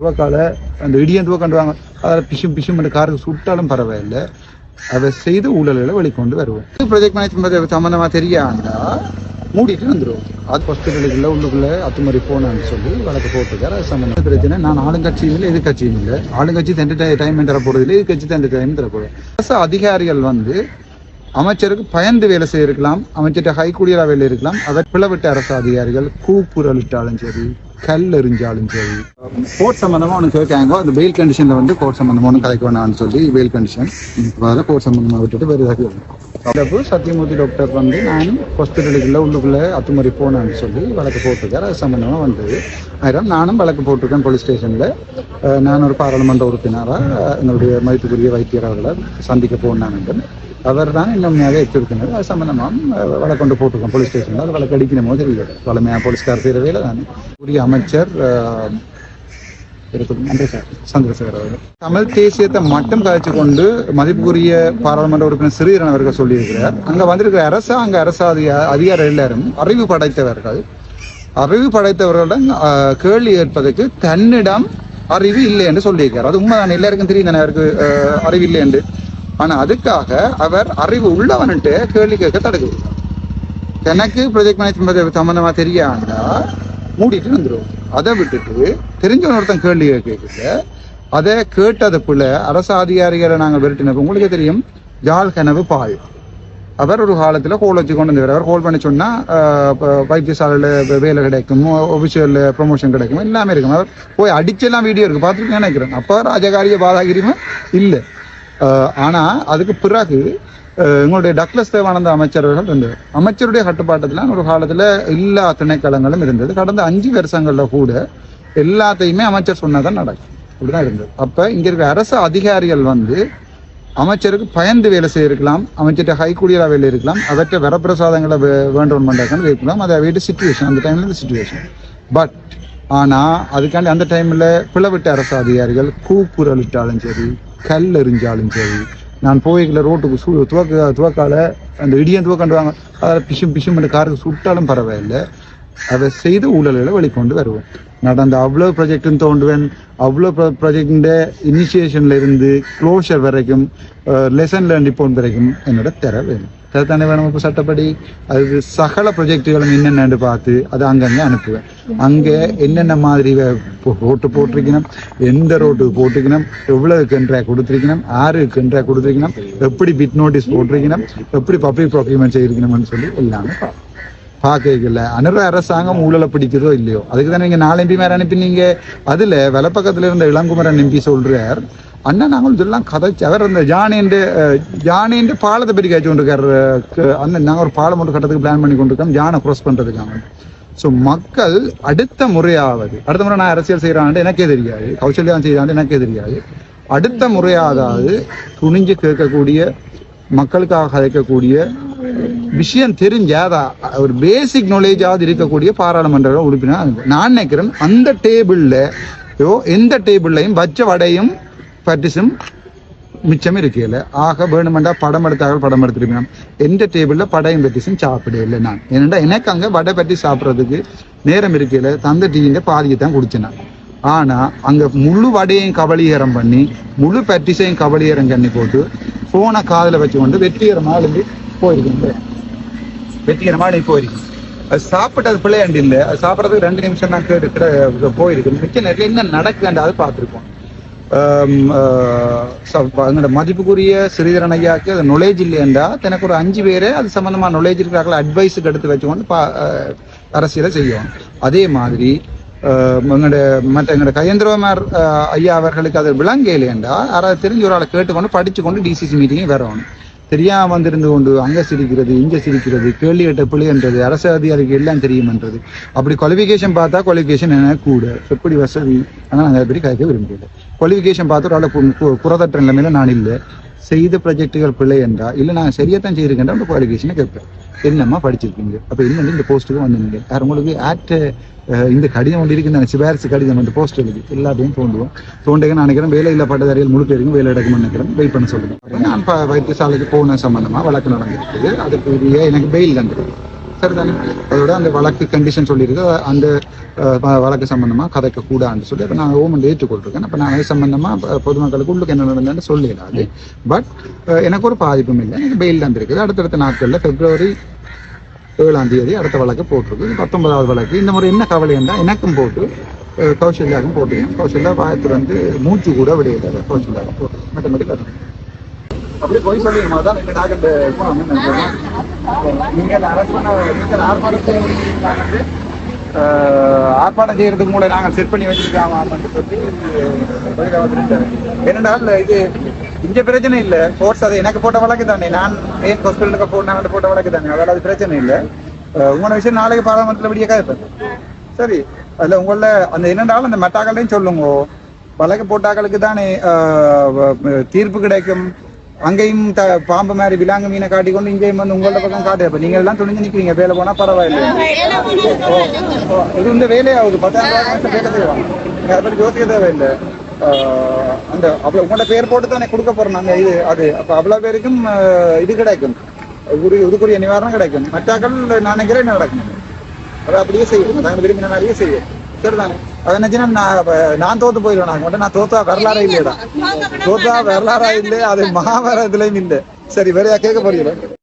துவக்கால அந்த இடியன் துவக்கன்றாங்க அதில் பிஷும் பிஷும் அந்த காருக்கு சுட்டாலும் பரவாயில்லை. அதை செய்து ஊழல்களை வெளிக்கொண்டு வருவோம். ப்ராஜெக்ட் மேனேஜ்மெண்ட் சம்மந்தமாக தெரியாண்டா மூடிட்டு வந்துடும் அது ஹாஸ்பிட்டலுக்குள்ள உள்ளுக்குள்ள அத்துமறி போனான்னு சொல்லி வழக்கு போட்டுக்கார் அது சம்மந்தம் பிரச்சனை. நான் ஆளுங்கட்சியும் இல்லை எதிர்கட்சியும் இல்லை. ஆளுங்கட்சி தண்டு டைம் தர இல்லை எதிர்கட்சி தண்டு டைம் தர அரசு அதிகாரிகள் வந்து அமைச்சருக்கு பயந்து வேலை செய்திருக்கலாம் அமைச்சர்கிட்ட ஹைக்கூடியரா வேலை இருக்கலாம். அவர் பிளவிட்ட அரசு அதிகாரிகள் கூப்புரலிட்டாலும் சரி கல் எறிஞ்சாலும் சரி. கோர்ட் சம்பந்தமா ஒன்று கேட்காங்க. அந்த பெயில் கண்டிஷன்ல வந்து கோர்ட் சம்பந்தமா ஒன்று கலைக்க வேணாம்னு சொல்லி பெயில் கண்டிஷன் அதில் கோர்ட் சம்பந்தமா விட்டுட்டு வேறு ஏதாவது அப்போ சத்தியமூர்த்தி டாக்டர் வந்து நானும் ஹாஸ்பிட்டலுக்குள்ள உள்ளுக்குள்ள அத்துமுறை போனான்னு சொல்லி வழக்கு போட்டிருக்காரு. அது சம்பந்தமா வந்தது ஆயிரம். நானும் வழக்கு போட்டிருக்கேன் போலீஸ் ஸ்டேஷன்ல நான் ஒரு பாராளுமன்ற உறுப்பினராக என்னுடைய மதிப்புக்குரிய வைத்தியர் அவர்களை சந்திக்க போனாங்க அவர் தான் இன்னும் எச்சரிக்கிறது அது சம்பந்தமாக அஹ், வழக்கு கொண்டு போட்டிருக்கோம் போலீஸ் ஸ்டேஷன்ல அது வழக்கு அடிக்கணுமோ தெரியல பழமையா போலீஸ்கார் செய்கிற வேலை தானே. உரிய அமைச்சர் சந்திரசேகர் அவர்கள். தமிழ் தேசியத்தை மட்டும் கழிச்சு கொண்டு மதிப்புக்குரிய பாராளுமன்ற உறுப்பினர் சிறீரன் அவர்கள் சொல்லியிருக்கிறார். அங்க வந்திருக்கிற அரசாங்க அரசு அதிகா- அதிகாரிகள் எல்லாரும் அறிவு படைத்தவர்கள். அறிவு படைத்தவர்களிடம் கேள்வி கேட்பதற்கு தன்னிடம் அறிவு இல்லை என்று சொல்லியிருக்கார் அது உண்மைதான்? எல்லாருக்கும் தெரியும் தானே அவருக்கு ஆஹ், அறிவு இல்லை என்று? ஆனா அதுக்காக அவர் அறிவு உள்ளவன்ட்டு கேள்வி கேட்க தடுக்குது எனக்கு ப்ரொஜெக்ட் மேனேஜ்மெண்ட் சம்பந்தமா தெரியாண்டா மூடிட்டு வந்துடும் அதை விட்டுட்டு தெரிஞ்சவன் ஒருத்தன் கேள்வி கேட்கல. அதை கேட்டது போல அரசு அதிகாரிகளை நாங்கள் விரட்டினப்ப உங்களுக்கு தெரியும் ஜால் கனவு பால். அவர் ஒரு காலத்தில் கோல் வச்சு கொண்டு வந்தவர். அவர் கோல் பண்ணி சொன்னால் வைத்தியசாலையில் வேலை கிடைக்கும் ஒபிஷியல் ப்ரொமோஷன் கிடைக்கும் எல்லாமே இருக்கும். அவர் போய் அடிச்செல்லாம் வீடியோ இருக்கு. பார்த்துருக்கேன் நினைக்கிறேன். அப்போ ராஜகாரிய பாதாகிரியுமே இல்லை. ஆனால் ஆனா அதுக்கு பிறகு எங்களுடைய டக்ளஸ் தேவானந்த அமைச்சர்கள் இருந்தது அமைச்சருடைய கட்டுப்பாட்டத்தில் ஒரு காலத்தில் எல்லா திணைக்களங்களும் இருந்தது. கடந்த அஞ்சு வருஷங்களில் கூட எல்லாத்தையுமே அமைச்சர் சொன்னதான் நடக்கும். அப்படிதான் இருந்தது. அப்போ இங்கே இருக்கிற அரசு அதிகாரிகள் வந்து அமைச்சருக்கு பயந்து வேலை செய்யிருக்கலாம் அமைச்சர்கிட்ட ஹைக்கூடியரா வேலை இருக்கலாம் அவற்றை வரப்பிரசாதங்களை வே- வேண்டும் பண்ணாக்கன்னு இருக்கலாம் அதை வீட்டு சுச்சுவேஷன் அந்த டைமில் இந்த சுச்சுவேஷன் பட் ஆனால் அதுக்காண்டி அந்த டைமில் பிளவிட்ட அரசு அதிகாரிகள் கூக்குரலிட்டாலும் சரி கல் எறிஞ்சாலும் சரி. நான் போய்க்கல ரோட்டுக்கு சு துவக்க துவக்கால அந்த இடியன் துவக்கண்டு அதில் பிஷும் பிஷும் அந்த காருக்கு சுட்டாலும் பரவாயில்லை. அதை செய்து ஊழல்களை வெளிக்கொண்டு வருவோம். நடந்த அவ்வளோ ப்ராஜெக்டும் தோண்டுவேன் அவ்வளோ ப்ரொஜெக்டின் இனிஷியேஷன்ல இருந்து க்ளோஷர் வரைக்கும் லெசன் லேர்ன் ரிப்போர்ட் வரைக்கும் என்னோட தர வேணும். தரத்தானே வேணும் சட்டப்படி? அது சகல ப்ரொஜெக்டுகளும் என்னென்னு பார்த்து அதை அங்கங்கே அனுப்புவேன். அங்கே என்னென்ன மாதிரி ரோட்டு போட்டிருக்கணும்? எந்த ரோட்டு போட்டிருக்கணும்? எவ்வளவு கென்றா கொடுத்திருக்கணும்? ஆறு கென்றா கொடுத்துருக்கணும்? எப்படி பிட் நோட்டீஸ் போட்டிருக்கணும்? எப்படி பப்ளிக் ப்ராக்யூமெண்ட் செய்திருக்கணும்னு சொல்லி எல்லாமே பார்ப்போம் பார்க்கல அனுர அரசாங்கம் ஊழலை பிடிக்குதோ இல்லையோ? அதுக்கு தானே நீங்க நாலு எம்பி மேலே அனுப்பினீங்க. அதுல வலப்பக்கத்துல இருந்த இளங்குமரன் எம்பி சொல்கிறார் அண்ணா நாங்கள் இதெல்லாம் கதைச்சு அவர் அந்த ஜானின்ற ஜானின்ற பாலத்தை பற்றி காய்ச்சி கொண்டிருக்காரு அண்ணன். நாங்கள் ஒரு பாலம் ஒன்று கட்டத்துக்கு பிளான் பண்ணி கொண்டிருக்கோம். ஜானை க்ராஸ் பண்ணுறதுக்காக ஸோ மக்கள் அடுத்த முறையாவது அடுத்த முறை நான் அரசியல் செய்யறான்னு எனக்கே தெரியாது. கௌசல்யா செய்யறான்னு எனக்கே தெரியாது. அடுத்த முறையாவது துணிஞ்சு கேட்கக்கூடிய மக்களுக்காக கதைக்கக்கூடிய விஷயம் தெரிஞ்சாதா ஒரு பேசிக் நாலேஜாவது இருக்கக்கூடிய பாராளுமன்ற உறுப்பினர் நான் நினைக்கிறேன் அந்த டேபிளில் எந்த டேபிள்லையும் வச்ச வடையும் பட்டிஸும் மிச்சம் இருக்கல ஆக வேணுமெண்டா படம் எடுத்தாக படம் எடுத்துருக்கணும் எந்த டேபிள்ல படையும் பட்டிஸும் சாப்பிடல நான். ஏனெண்டா எனக்கு அங்க வடை பட்டி சாப்பிட்றதுக்கு நேரம் இருக்கல தந்த டீயின் பாதியை தான் குடிச்சேன் ஆனால் ஆனா அங்க முழு வடையையும் கபலீகரம் பண்ணி முழு பட்டிஸையும் கபலீகரம் பண்ணி போட்டு போனை காதுல வச்சு கொண்டு வெற்றிகரமா எழுந்து போயிருக்கேன். வெற்றிகரமா எழுதி போயிருக்கேன். அது சாப்பிட்டது பிள்ளையாண்டு இல்லை. அது சாப்பிட்றதுக்கு ரெண்டு நிமிஷம் நான் கேட்டு கிட்ட போயிருக்கு மிச்ச நேரத்தில் என்ன நடக்குதுன்னு அது பார்த்துருக்கோம் எங்களோட மதிப்புக்குரிய சிறிதரன் ஐயாக்கு அது நுழைஜ் இல்லையென்றா எனக்கு ஒரு அஞ்சு பேரை அது சம்பந்தமா நுழைஜ் இருக்கிறார்கள் அட்வைஸுக்கு எடுத்து வச்சுக்கொண்டு பா அரசியலை செய்யும் அதே மாதிரி எங்களோட மற்ற எங்களோட கயந்திரமார் ஐயா அவர்களுக்கு அது விளங்க இல்லையென்றா யாராவது தெரிஞ்ச ஒரு ஆளை கேட்டுக்கொண்டு படிச்சுக்கொண்டு டிசிசி மீட்டிங்கே வரணும். தெரியாம வந்திருந்து கொண்டு அங்க சிரிக்கிறது இங்க சிரிக்கிறது கேள்வி கேட்ட பிள்ளைன்றது அரசு அதிகாரிக்கு எல்லாம் தெரியுமன்றது அப்படி குவாலிஃபிகேஷன் பார்த்தா குவாலிஃபிகேஷன் என்ன கூட. எப்படி வசதி. ஆனால் நாங்கள் எப்படி கதைக்க விரும்பல குவாலிஃபிகேஷன் பார்த்து ஒரு ஆளை கு- நிலைமையில நான் இல்லை. செய்த ப்ராஜெக்டுகள் பிள்ளை என்றா இல்லை நான் சரியாத்தான் செய்திருக்கேன் குவாலிஃபிகேஷனை கேட்பேன். என்னம்மா படிச்சிருக்கீங்க? அப்ப என்ன இந்த போஸ்ட்டுக்கு வந்தீங்க? யார் உங்களுக்கு ஆக்ட் இந்த கடிதம் ஒன்று இருக்குன்னு சிபாரிசு கடிதம் அந்த போஸ்ட் எழுதி எல்லாத்தையும் தோண்டுவோம். தோண்டுங்க நான் நினைக்கிறேன் வேலை இல்ல பட்டதாரிகள் முழு பேருக்கும் வேலை எடுக்கணும்னு நினைக்கிறேன். வெயிட் பண்ண சொல்லுங்க. நான் வைத்தியசாலைக்கு போன சம்பந்தமா வழக்கு நடந்திருக்குது அதுக்குரிய எனக்கு பெயில் தந்துருக்கு சரிதானே? அதோட அந்த வழக்கு கண்டிஷன் சொல்லியிருக்கு. அந்த வ- வழக்கு சம்பந்தமா கதைக்க கூடாதுன்னு சொல்லி அப்போ நான் ஓமன் ஏற்றுக்கொண்டிருக்கேன். அப்போ நான் அது சம்பந்தமா பொதுமக்களுக்கு உள்ளுக்கு என்ன நடந்ததுன்னு சொல்லிடாது பட் எனக்கு ஒரு பாதிப்பும் இல்லை. எனக்கு பெயில் தந்திருக்குது அடுத்தடுத்த நாட்களில் பிப்ரவரி ஏழாம் தேதி அடுத்த வழக்கு போட்டிருக்கு. பத்தொன்பதாவது வழக்கு. இந்த முறை என்ன கவலை என்றால் எனக்கும் போட்டு கௌசல்யாவுக்கும் போட்டுக்கேன் கௌசல்யா பாயத்துல வந்து மூச்சு கூட விடையில கௌசல்யாவுக்கும் போட்டு மேத்தமெட்டிக் அப்படி போய் சொல்லி தான் ரெண்டு டாக்டர் நீங்க அரசு ஆர்ப்பாட்டத்தை ஆர்ப்பாட்டம் செய்யறதுக்கு மூலம் நாங்கள் செட் பண்ணி வச்சிருக்கோம் சொல்லி வெளியில இது இங்க பிரச்சனை இல்ல. கோர்ட்ஸ் அது எனக்கு போட்ட வழக்கு தானே. நான் ஏன் ஹாஸ்பிட்டலுக்கு போட்டு போட்ட வழக்கு தானே. அதனால அது பிரச்சனை இல்ல. உங்களோட விஷயம் நாளைக்கு பாராளுமன்றத்தில் விடிய கேட்பேன் சரி. அதுல உங்கள அந்த என்னென்றாலும் அந்த மெட்டாக்களையும் சொல்லுங்க. வழக்கு போட்டாக்களுக்கு தானே ஆஹ், தீர்ப்பு கிடைக்கும். அங்கேயும் த பாம்பு மாதிரி விலாங்கு மீனை காட்டி கொண்டு இங்கேயும் வந்து உங்களோட பக்கம் காட்டு அப்ப நீங்க எல்லாம் துணிஞ்சு நிக்கிறீங்க. வேலை போனா பரவாயில்ல. இது வந்து வேலையாகுது பத்தாயிரம் ரூபாய் வேலை செய்வாங்க அதை பத்தி யோசிக்க தேவையில்லை. ஆஹ், அந்த அவ்வளவு உங்களோட பேர் போட்டு தானே கொடுக்க போறோம் நாங்க. இது அது. அப்ப அவ்வளவு பேருக்கும் இது கிடைக்கும். உரிய இதுக்குரிய நிவாரணம் கிடைக்கும். மற்றாக்கள் நான் நினைக்கிறேன் நடக்கும். அதை அப்படியே செய்வோம். நாங்கள் விரும்பின மாதிரியே செய்யும் சரிதானே அது நான் நான் தோத்து போயிடுவேன். நான் மட்டும் நான் தோத்தா வரலாறே இல்லையடா. தோத்தா வரலாறா இல்லை அது மகாபாரதத்துலயும் இல்லை. சரி வேறையா கேட்க போறீங்க